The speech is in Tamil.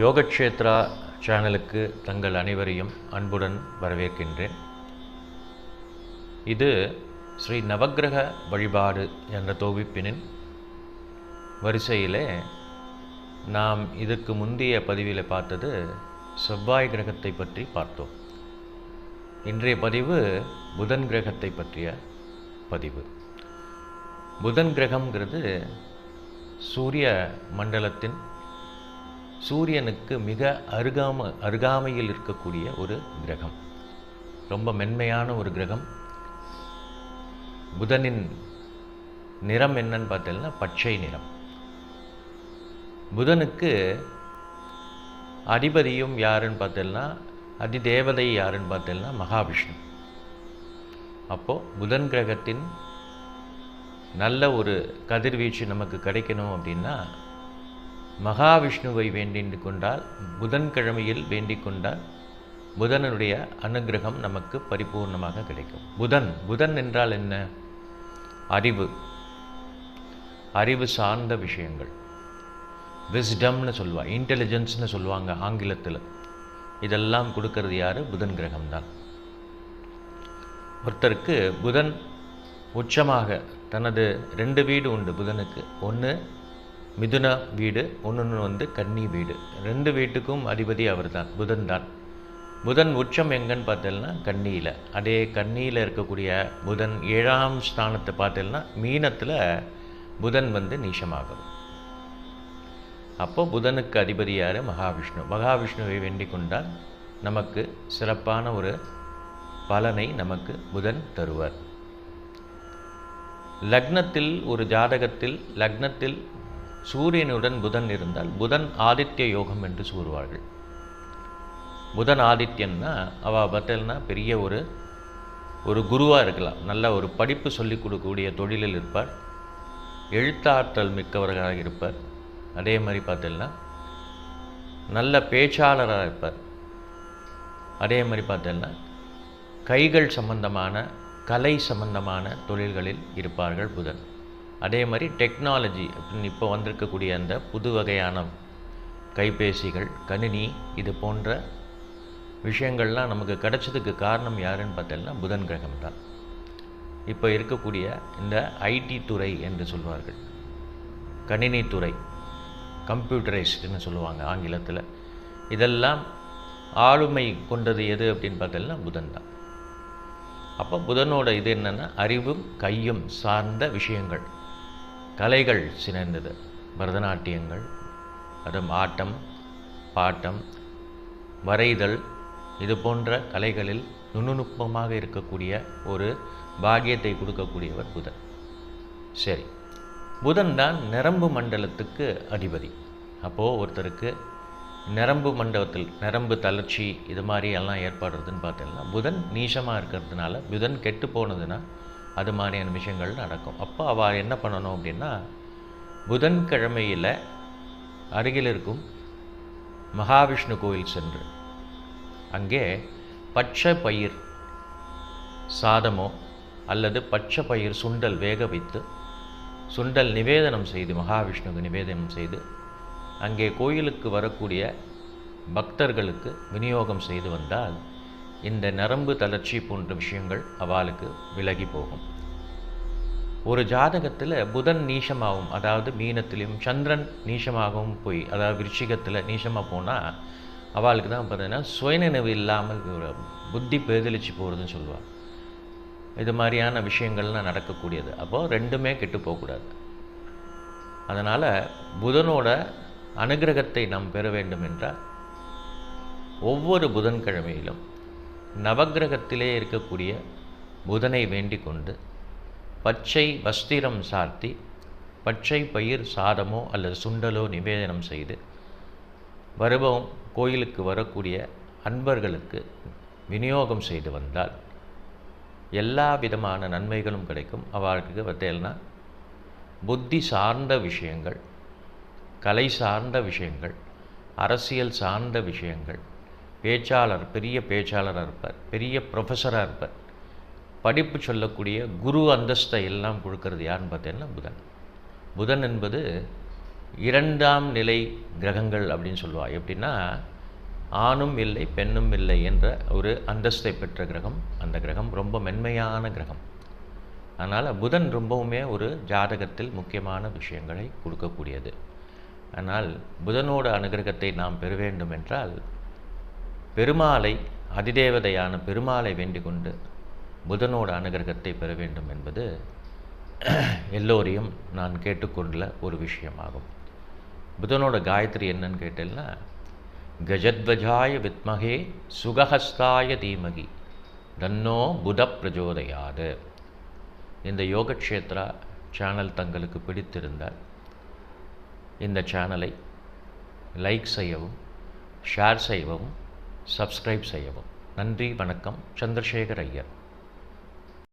யோகக்ஷேத்ரா சேனலுக்கு தங்கள் அனைவரையும் அன்புடன் வரவேற்கின்றேன். இது ஸ்ரீ நவக்கிரக வழிபாடு என்ற தொகுப்பினின் வரிசையிலே நாம் இதற்கு முந்தைய பதிவில் பார்த்தது செவ்வாய் கிரகத்தை பற்றி பார்த்தோம். இன்றைய பதிவு புதன் கிரகத்தை பற்றிய பதிவு. புதன் கிரகம்ங்கிறது சூரிய மண்டலத்தின் சூரியனுக்கு மிக அருகாம அருகாமையில் இருக்கக்கூடிய ஒரு கிரகம். ரொம்ப மென்மையான ஒரு கிரகம். புதனின் நிறம் என்னன்னு பார்த்தீங்கன்னா பச்சை நிறம். புதனுக்கு அதிபதியும் யாருன்னு பார்த்தீங்கன்னா அதிதேவதை யாருன்னு பார்த்தீங்கன்னா மகாவிஷ்ணு. அப்போது புதன் கிரகத்தின் நல்ல ஒரு கதிர்வீச்சு நமக்கு கிடைக்கணும் அப்படின்னா மகாவிஷ்ணுவை வேண்டிக் கொண்டால் புதன்கிழமையில் வேண்டிக் கொண்டால் புதனுடைய அனுகிரகம் நமக்கு பரிபூர்ணமாக கிடைக்கும். புதன் புதன் என்றால் என்ன? அறிவு. அறிவு சார்ந்த விஷயங்கள். விஸ்டம்னு சொல்லுவாள் இன்டெலிஜென்ஸ்னு சொல்லுவாங்க ஆங்கிலத்தில். இதெல்லாம் கொடுக்கறது யார்? புதன் கிரகம்தான். ஒருத்தருக்கு புதன் உச்சமாக தனது ரெண்டு வீடு உண்டு புதனுக்கு. ஒன்று மிதுன வீடு ஒன்று வந்து கன்னி வீடு. ரெண்டு வீட்டுக்கும் அதிபதி அவர் தான் புதன் தான். புதன் உச்சம் எங்கன்னு பார்த்தேன்னா கன்னியில். அதே கன்னியில் இருக்கக்கூடிய புதன் ஏழாம் ஸ்தானத்தை பார்த்தேன்னா மீனத்தில் புதன் வந்து நீசமாகும் அப்போ புதனுக்கு அதிபதி யார்? மகாவிஷ்ணு. மகாவிஷ்ணுவை வேண்டிக் கொண்டால் நமக்கு சிறப்பான ஒரு பலனை நமக்கு புதன் தருவார். லக்னத்தில் ஒரு ஜாதகத்தில் லக்னத்தில் சூரியனுடன் புதன் இருந்தால் புதன் ஆதித்ய யோகம் என்று கூறுவார்கள். புதன் ஆதித்யன்னா அவள் பார்த்தல்னா பெரிய ஒரு ஒரு குருவாக இருக்கலாம். நல்ல ஒரு படிப்பு சொல்லிக் கொடுக்கக்கூடிய தொழிலில் இருப்பார். எழுத்தாற்றல் மிக்கவர்களாக இருப்பார். அதே மாதிரி பார்த்தீங்கன்னா நல்ல பேச்சாளராக இருப்பார். அதே மாதிரி பார்த்தீங்கன்னா கைகள் சம்பந்தமான கலை சம்பந்தமான தொழில்களில் இருப்பார்கள் புதன். அதே மாதிரி டெக்னாலஜி அப்படின்னு இப்போ வந்திருக்கக்கூடிய அந்த புது வகையான கைபேசிகள் கணினி இது போன்ற விஷயங்கள்லாம் நமக்கு கிடைச்சதுக்கு காரணம் யாருன்னு பார்த்தோம்னா புதன் கிரகம் தான். இப்போ இருக்கக்கூடிய இந்த ஐடி துறை என்று சொல்வார்கள். கணினி துறை கம்ப்யூட்டரைஸ்டுன்னு சொல்லுவாங்க ஆங்கிலத்தில். இதெல்லாம் ஆளுமை கொண்டது எது அப்படின்னு பார்த்தோம்னா புதன் தான். அப்போ புதனோட இது என்னென்னா அறிவும் கையும் சார்ந்த விஷயங்கள். கலைகள் சிறந்தது. பரதநாட்டியங்கள் அதுவும் ஆட்டம் பாட்டம் வரைதல் இது போன்ற கலைகளில் நுணுநுட்பமாக இருக்கக்கூடிய ஒரு பாக்கியத்தை கொடுக்கக்கூடியவர் புதன். சரி புதன் தான் நரம்பு மண்டலத்துக்கு அதிபதி. அப்போது ஒருத்தருக்கு நரம்பு மண்டலத்தில் நரம்பு தளர்ச்சி இது மாதிரி எல்லாம் ஏற்படுறதுன்னு பார்த்தீங்கன்னா புதன் நீசமாக இருக்கிறதுனால புதன் கெட்டு போனதுன்னா அது மாதிரியான விஷயங்கள் நடக்கும். அப்போ அவள் என்ன பண்ணணும் அப்படின்னா புதன்கிழமையில் அருகில் இருக்கும் மகாவிஷ்ணு கோயில் சென்று அங்கே பச்சை பயிர் சாதமோ அல்லது பச்சை பயிர் சுண்டல் வேக வைத்து சுண்டல் நிவேதனம் செய்து மகாவிஷ்ணுக்கு நிவேதனம் செய்து அங்கே கோயிலுக்கு வரக்கூடிய பக்தர்களுக்கு விநியோகம் செய்து வந்தால் இந்த நரம்பு தளர்ச்சி போன்ற விஷயங்கள் அவளுக்கு விலகி போகும். ஒரு ஜாதகத்தில் புதன் நீசமாகவும் அதாவது மீனத்திலையும் சந்திரன் நீசமாகவும் போய் அதாவது விருச்சிகத்தில் நீசமாக போனால் அவளுக்கு தான் பார்த்தீங்கன்னா சுயநினைவு இல்லாமல் புத்தி பேதலிச்சு போகிறதுன்னு சொல்லுவாள் இது மாதிரியான விஷயங்கள்லாம் நடக்கக்கூடியது. அப்போது ரெண்டுமே கெட்டு போகக்கூடாது. அதனால் புதனோட அனுகிரகத்தை நாம் பெற வேண்டும் என்றால் ஒவ்வொரு புதன்கிழமையிலும் நவகிரகத்திலே இருக்கக்கூடிய புதனை வேண்டிக் கொண்டு பச்சை வஸ்திரம் சார்த்தி பச்சை பயிர் சாதமோ அல்லது சுண்டலோ நிவேதனம் செய்து வருபவம் கோயிலுக்கு வரக்கூடிய அன்பர்களுக்கு விநியோகம் செய்து வந்தால் எல்லா விதமான நன்மைகளும் கிடைக்கும். அவர்களுக்கு பார்த்தீங்கன்னா புத்தி சார்ந்த விஷயங்கள் கலை சார்ந்த விஷயங்கள் அரசியல் சார்ந்த விஷயங்கள் பேச்சாளர் பெரிய பேச்சாளராக இருப்பார் பெரிய ப்ரொஃபஸராக இருப்பார். படிப்பு சொல்லக்கூடிய குரு அந்தஸ்தை எல்லாம் கொடுக்கறது யாருன்னு பார்த்தீங்கன்னா புதன். புதன் என்பது இரண்டாம் நிலை கிரகங்கள் அப்படின்னு சொல்லுவாள் எப்படின்னா ஆணும் இல்லை பெண்ணும் இல்லை என்ற ஒரு அந்தஸ்தை பெற்ற கிரகம். அந்த கிரகம் ரொம்ப மென்மையான கிரகம். அதனால் புதன் ரொம்பவுமே ஒரு ஜாதகத்தில் முக்கியமான விஷயங்களை கொடுக்கக்கூடியது. ஆனால் புதனோட அனுகிரகத்தை நாம் பெற வேண்டும் என்றால் பெருமாளை அதிதேவதையான பெருமாளை வேண்டிக் கொண்டு புதனோட அனுகிரகத்தை பெற வேண்டும் என்பது எல்லோரையும் நான் கேட்டுக்கொண்டுள்ள ஒரு விஷயமாகும். புதனோட காயத்ரி என்னன்னு கேட்டேன்னா கஜத்வஜாய வித்மகே சுகஹஸ்தாய தீமகி தன்னோ புத பிரஜோதயாது. இந்த யோகக்ஷேத்ரா சேனல் தங்களுக்கு பிடித்திருந்தால் இந்த சேனலை லைக் செய்யவும் ஷேர் செய்யவும் சப்ஸ்கிரைப் செய்யவும். நன்றி வணக்கம். சந்திரசேகர் ஐயர்.